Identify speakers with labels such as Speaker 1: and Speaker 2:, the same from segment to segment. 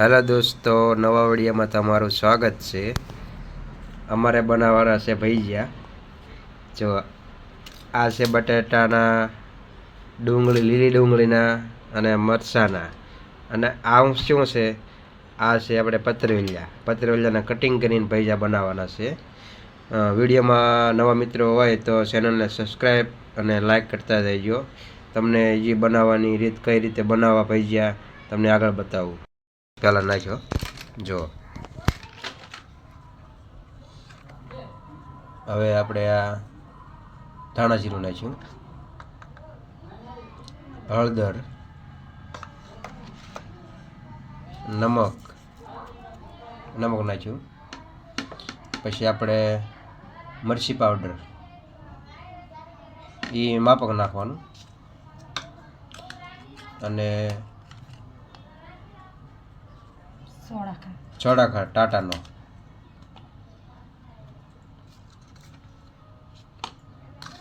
Speaker 1: Hello દોસ્તો નવા વડિયામાં તમારું સ્વાગત છે. અમારે બનાવવાના છે ભૈજિયા. જો, આ છે બટેટાના ડુંગળી, લીલી ડુંગળીના અને મરચાંના. અને આ શું છે? આ છે આપણે પતરવેલિયા પતરવેલિયાના કટિંગ કરીને ભજીયા બનાવવાના છે. વિડીયોમાં નવા મિત્રો હોય તો ચેનલને સબસ્ક્રાઈબ અને લાઈક કરતા રહેજો. તમને જે બનાવવાની રીત, કઈ રીતે બનાવવા ભજીયા, તમને આગળ બતાવું. પહેલાં નાખ્યો. જો. હવે આપણે આ ધાણા જીરું નાખ્યું. હળદર. નમક. નમક નાખ્યું. પછી આપણે મરચી પાવડર. એ માપક નાખવાનું. અને
Speaker 2: સોડા ખા
Speaker 1: ચોડાખા ટાટાનો.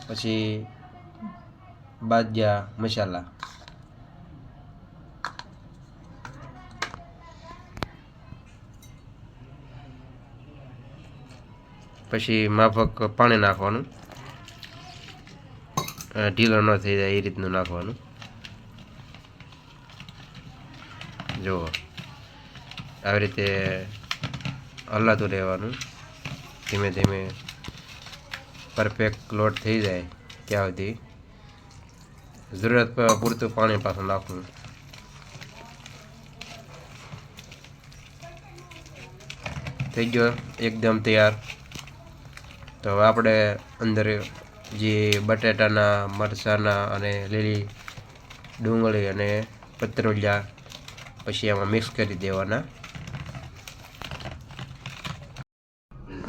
Speaker 1: પછી બાજિયા મસાલા. પછી માફક પાણી નાખવાનું. ઢીલો ન થઈ જાય એ રીતનું નાખવાનું. જુઓ. આવી રીતે હલાતું રહેવાનું. ધીમે ધીમે પરફેક્ટ લોટ થઈ જાય ત્યાં સુધી. જરૂરત પૂરતું પાણી પાછું નાખવું. થઈ ગયો એકદમ તૈયાર. તો હવે આપણે અંદર જે બટાટાના, મરચાંના અને લીલી ડુંગળી અને પત્રોલિયા પછી એમાં મિક્સ કરી દેવાના.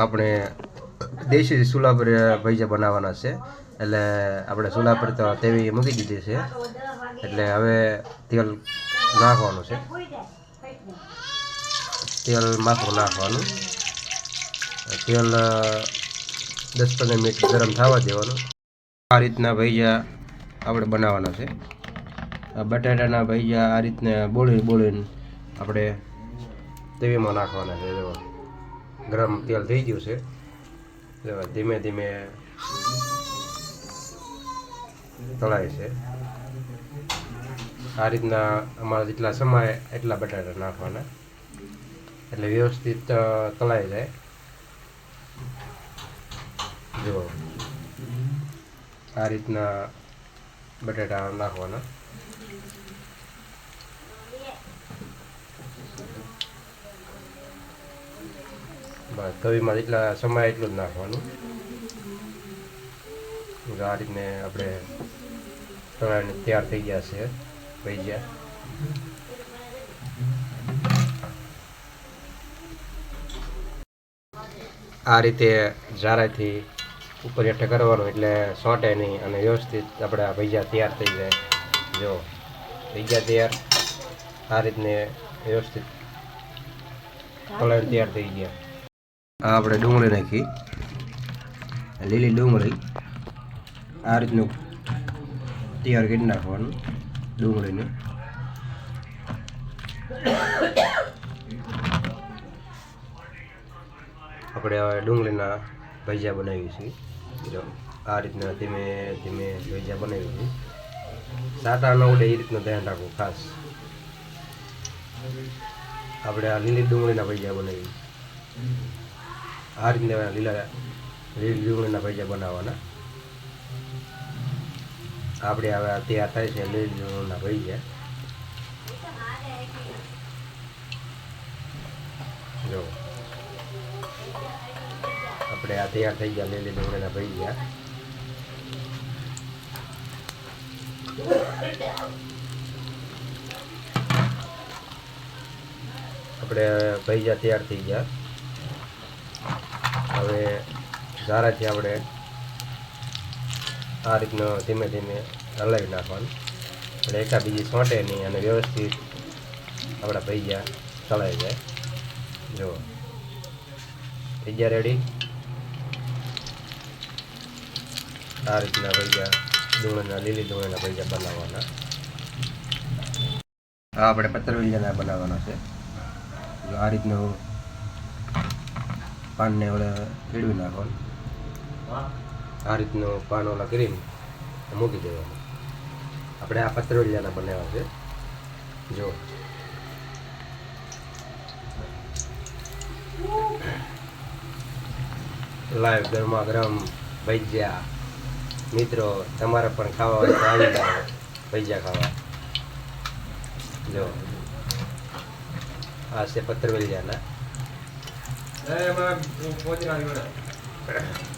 Speaker 1: આપણે દેશી ચૂલા પર ભજીયા બનાવવાના છે. એટલે આપણે ચૂલા પર તો તેવી મૂકી દીધી છે. એટલે હવે તેલ નાખવાનું છે. તેલ માથું નાખવાનું. તેલ દસ પંદર મિનિટ ગરમ થવા દેવાનું. આ રીતના ભજીયા આપણે બનાવવાના છે. બટાટાના ભજીયા આ રીતના બોળી બોળીને આપણે તેવીમાં નાખવાના છે ગરમ તેલ થઈ ગયું છે. ધીમે ધીમે તળાય છે. આ રીતના અમારા જેટલા સમાય એટલા બટાટા નાખવાના. એટલે વ્યવસ્થિત તળાઈ જાય. જો આ રીતના બટાટા નાખવાના. તવીમાં જેટલા સમય એટલું જ નાખવાનું. આ રીતને આપણે તળાવીને તૈયાર થઈ ગયા છે ભજીયા આ રીતે જારાથી ઉપર હેઠે કરવાનું એટલે સોટે નહીં અને વ્યવસ્થિત આપણે આ ભજીયા તૈયાર થઈ જાય. જો ભૈયા તૈયાર. આ રીતને વ્યવસ્થિત કલર તૈયાર થઈ ગયા. આ આપણે ડુંગળી નાખી. લીલી ડુંગળી આ રીતનું તૈયાર કરી નાખવાનું ડુંગળીને. આપણે હવે ડુંગળીના ભજીયા બનાવીએ છીએ આ રીતના ધીમે ધીમે ભજીયા બનાવીએ છીએ સાટા ન ઉડે એ રીતનું ધ્યાન રાખવું ખાસ. આપણે આ લીલી ડુંગળીના ભજીયા બનાવીએ આ રીતના લીલા લીલી ભાઈ બનાવવાના. આપણે હવે તૈયાર થાય છે લીલી ડુંગળીના ભજીયા જો. આપણે આ તૈયાર થઈ ગયા લીલી ડુંગળીના ભજીયા આપણે ભજીયા તૈયાર થઈ ગયા. હવે ધારાથી આપણે આ રીતનો ધીમે ધીમે હલાવી નાખવાનું. એટલે એકા બીજી સોંટે નહીં અને વ્યવસ્થિત આપણા ભૈયા તળાઈ જાય. જુઓ ભજીયા રેડી આ રીતના ભૈયા ડુંગળીના લીલી ડુંગળીના ભૈયા બનાવવાના. આ આપણે ભૈયાના બનાવવાના છે. જો આ રીતનું પાનને ઓલા રેડવી નાખવાનું. આ રીતનું પાન ઓલા કરીને મૂકી દેવાનું. આપણે આ પત્રોલિયાના બનાવ્યા છે. જો. લાઈવ ગરમા ગરમ ભજીયા. મિત્રો તમારે પણ ખાવા હોય તો આવી જાઓ. ભજીયા ખાવા. જો. આ છે પત્રવેલિયાના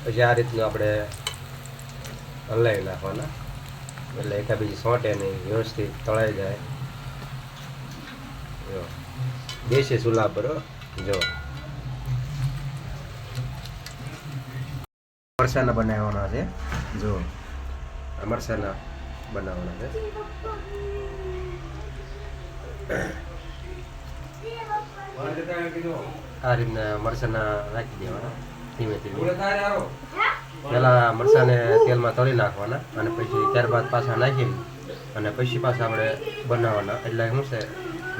Speaker 1: પછી આ રીતનું આપણે હલાવી નાખવાના. એટલે એકા બીજી સોંટે નહીં વ્યવસ્થિત તળાઈ જાય. જો. દેશી ચૂલા પર જો. મરસાના બનાવવાના છે. જો. મરસાના બનાવવાના છે. આ રીતના મરસાના નાખી દેવાના ધીમે ધીમે. પહેલાં મરસાને તેલમાં તળી નાખવાના અને પછી ત્યારબાદ પાછા નાખીને અને પછી પાછા આપણે બનાવવાના. એટલે શું છે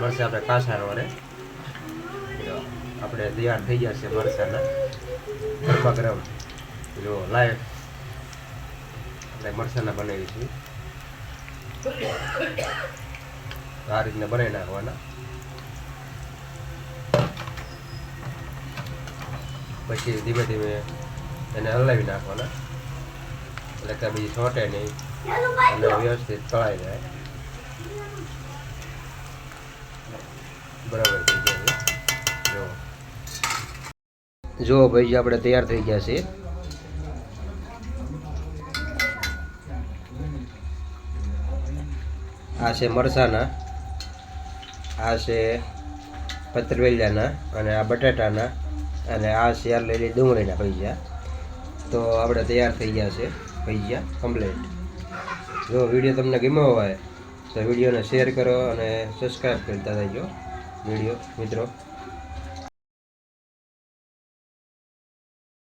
Speaker 1: મરચાં આપણે કાચા વડે વળે આપણે તૈયાર થઈ ગયા છે મરચાંના. ગરમા ગરમ. જો લાઈવ આપણે મરચાંના બનાવીશું. આ રીતના બનાવી નાખવાના. પછી ધીમે ધીમે એને હલાવી નાખવાના. એટલે કે બીજી છોટે નહીં. અને વ્યવસ્થિત તળાઈ જાય. બરાબર જો. ભાઈ આપણે તૈયાર થઈ ગયા છે આ છે મરસાના. આ છે પત્રવેલિયાના અને આ બટાટાના. અને આ શેર લઈ લઈ ડુંગળીના પૈસા તો આપણે તૈયાર થઈ ગયા છે પૈસા કમ્પ્લેટ જો વીડિયો તમને ગમ્યો હોય તો વિડીયોને શેર કરો અને સબસ્ક્રાઈબ કરતા રહેજો. વીડિયો મિત્રો